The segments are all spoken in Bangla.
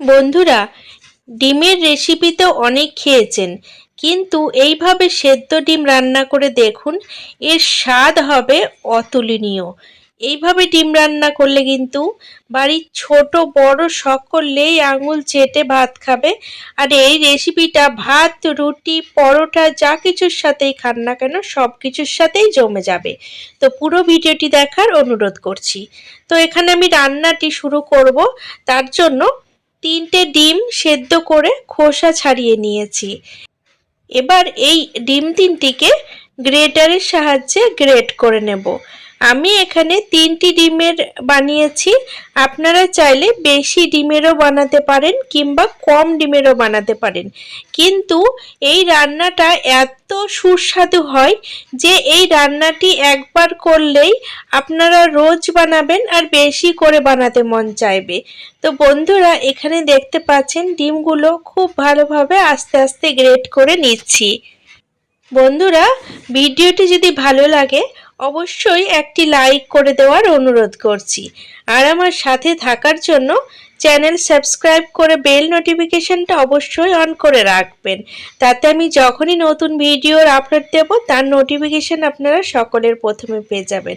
বন্ধুরা, ডিমের রেসিপি তো অনেক খেয়েছেন, কিন্তু এইভাবে সেদ্ধ ডিম রান্না করে দেখুন, এর স্বাদ হবে অতুলনীয়। এইভাবে ডিম রান্না করলে কিন্তু বাড়ির ছোট, বড় সকলেই আঙুল চেটে ভাত খাবে, আর এই রেসিপিটা ভাত, রুটি, পরোটা, যা কিছুর সাথেই খান না কেন, সব কিছুর সাথেই জমে যাবে। তো পুরো ভিডিওটি দেখার অনুরোধ করছি। তো এখানে আমি রান্নাটি শুরু করব, তার জন্য তিনটে ডিম সেদ্ধ করে খোসা ছাড়িয়ে নিয়েছি। এবার এই ডিম তিনটিকে গ্রেটারের সাহায্যে গ্রেট করে নেব। আমি এখানে তিনটি ডিমের বানিয়েছি। আপনারা চাইলে বেশি ডিমেরও বানাতে পারেন কিংবা কম ডিমেরও বানাতে পারেন। কিন্তু এই রান্নাটা এত সুস্বাদু হয় যে এই রান্নাটি একবার করলেই আপনারা রোজ বানাবেন আর বেশি করে বানাতে মন চাইবে। তো বন্ধুরা, এখানে দেখতে পাচ্ছেন ডিমগুলো খুব ভালোভাবে আস্তে আস্তে গ্রেট করে নিচ্ছি। বন্ধুরা, ভিডিওটি যদি ভালো লাগে অবশ্যই একটি লাইক করে দেওয়ার অনুরোধ করছি। আর আমার সাথে থাকার জন্য চ্যানেল সাবস্ক্রাইব করে বেল নোটিফিকেশনটা অবশ্যই অন করে রাখবেন। তাতে আমি যখনই নতুন ভিডিওর আপলোড দেব, তার নোটিফিকেশন আপনারা সকলের প্রথমে পেয়ে যাবেন।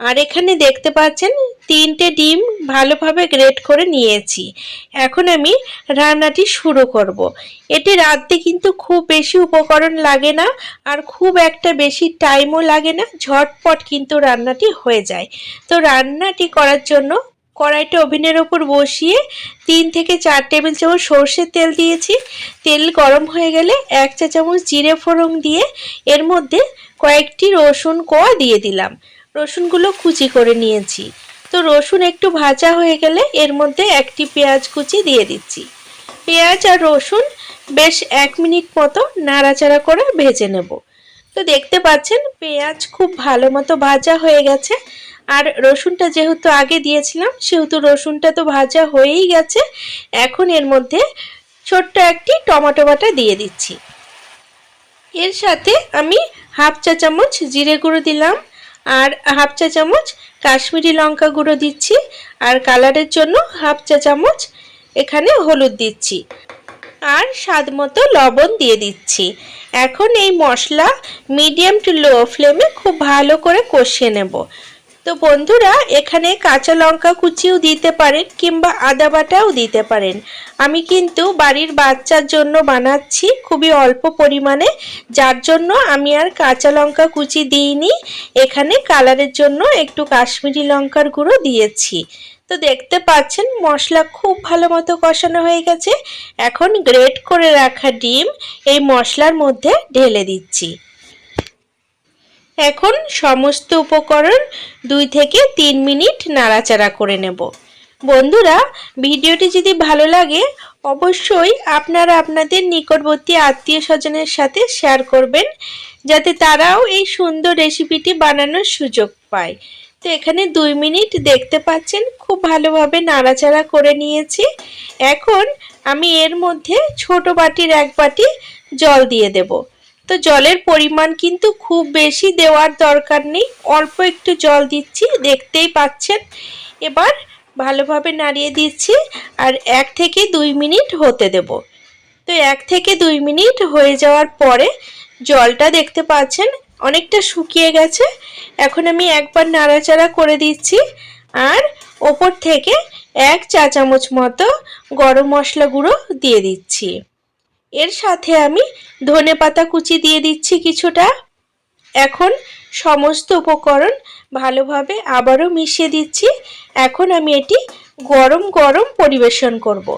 আর এখানে দেখতে পাচ্ছেন, তিনটে ডিম ভালোভাবে গ্রেট করে নিয়েছি। এখন আমি রান্নাটি শুরু করব। এটি রাঁধতে কিন্তু খুব বেশি উপকরণ লাগে না, আর খুব একটা বেশি টাইমও লাগে না, ঝটপট কিন্তু রান্নাটি হয়ে যায়। তো রান্নাটি করার জন্য কড়াইটা ওভেনের ওপর বসিয়ে তিন থেকে চার টেবিল চামচ সর্ষের তেল দিয়েছি। তেল গরম হয়ে গেলে এক চা চামচ জিরে ফোড়ন দিয়ে এর মধ্যে কয়েকটি রসুন কোয়া দিয়ে দিলাম। রসুনগুলো কুচি করে নিয়েছি। তো রসুন একটু ভাজা হয়ে গেলে এর মধ্যে একটি পেঁয়াজ কুচি দিয়ে দিচ্ছি। পেঁয়াজ আর রসুন বেশ এক মিনিট মতো নাড়াচাড়া করে ভেজে নেব। তো দেখতে পাচ্ছেন, পেঁয়াজ খুব ভালো মতো ভাজা হয়ে গেছে। আর রসুনটা যেহেতু আগে দিয়েছিলাম, সেহেতু রসুনটা তো ভাজা হয়েই গেছে। এখন এর মধ্যে ছোট্ট একটি টমেটো বাটা দিয়ে দিচ্ছি। এর সাথে আমি হাফ চা চামচ জিরে গুঁড়ো দিলাম। আর হাফ চা চামচ কাশ্মীরি লঙ্কা গুঁড়ো দিচ্ছি। আর কালারের জন্য হাফ চা চামচ এখানে হলুদ দিচ্ছি। আর স্বাদ মতো লবণ দিয়ে দিচ্ছি। এখন এই মশলা মিডিয়াম টু লো ফ্লেমে খুব ভালো করে কষিয়ে নেব। তো বন্ধুরা, এখানে কাঁচা লঙ্কা কুচিও দিতে পারেন কিংবা আদা বাটাও দিতে পারেন। আমি কিন্তু বাড়ির বাচ্চার জন্য বানাচ্ছি খুবই অল্প পরিমাণে। যার জন্য আমি আর কাঁচা লঙ্কা কুচি দিইনি। এখানে কালারের জন্য একটু কাশ্মীরি লঙ্কার গুঁড়ো দিয়েছি। তো দেখতে পাচ্ছেন, মশলা খুব ভালো মতো কষানো হয়ে গেছে। এখন গ্রেট করে রাখা ডিম এই মশলার মধ্যে ঢেলে দিচ্ছি। এখন সমস্ত উপকরণ দুই থেকে তিন মিনিট নাড়াচাড়া করে নেব। বন্ধুরা, ভিডিওটি যদি ভালো লাগে, অবশ্যই আপনারা আপনাদের নিকটবর্তী আত্মীয় স্বজনের সাথে শেয়ার করবেন, যাতে তারাও এই সুন্দর রেসিপিটি বানানোর সুযোগ পায়। তো এখানে দুই মিনিট দেখতে পাচ্ছেন, খুব ভালোভাবে নাড়াচাড়া করে নিয়েছি। এখন আমি এর মধ্যে ছোট বাটির এক বাটি জল দিয়ে দেবো। তো জলের পরিমাণ কিন্তু খুব বেশি দেওয়ার দরকার নেই। অল্প একটু জল দিচ্ছি, দেখতেই পাচ্ছেন। এবার ভালোভাবে নাড়িয়ে দিচ্ছি আর এক থেকে দুই মিনিট হতে দেব। তো এক থেকে দুই মিনিট হয়ে যাওয়ার পরে জলটা দেখতে পাচ্ছেন, অনেকটা শুকিয়ে গেছে। এখন আমি একবার নাড়াচাড়া করে দিচ্ছি আর ওপর থেকে এক চা চামচ মতো গরম মশলা গুঁড়ো দিয়ে দিচ্ছি। এর সাথে আমি ধনে পাতা কুচি দিয়ে দিচ্ছি কিছুটা। এখন সমস্ত উপকরণ ভালোভাবে আবারও মিশিয়ে দিচ্ছি। এখন আমি এটি গরম গরম পরিবেশন করব।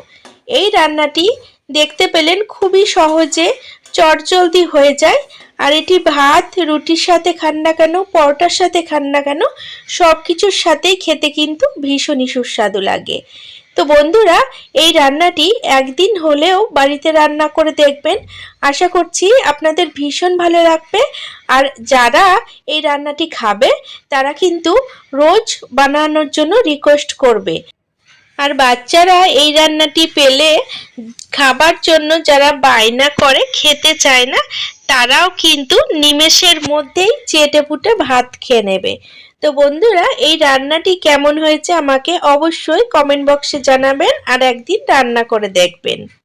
এই রান্নাটি দেখতে পেলেন খুবই সহজে, চটজলদি হয়ে যায়। আর এটি ভাত, রুটির সাথে খান না কেন, পরোটার সাথে খান না কেন সব কিছুর সাথেই খেতে কিন্তু ভীষণই সুস্বাদু লাগে। তো বন্ধুরা, এই রান্নাটি একদিন হলেও বাড়িতে রান্না করে দেখবেন। আশা করছি আপনাদের ভীষণ ভালো লাগবে। আর যারা এই রান্নাটি খাবে, তারা কিন্তু রোজ বানানোর জন্য রিকোয়েস্ট করবে। আর বাচ্চারা এই রান্নাটি পেলে খাবার জন্য যারা বায়না করে, খেতে চায় না, তারাও কিন্তু নিমেষের মধ্যেই চেটে পুটে ভাত খেয়ে নেবে। তো বন্ধুরা, এই রান্নাটি কেমন হয়েছে আমাকে অবশ্যই কমেন্ট বক্সে জানাবেন আর একদিন রান্না করে দেখবেন।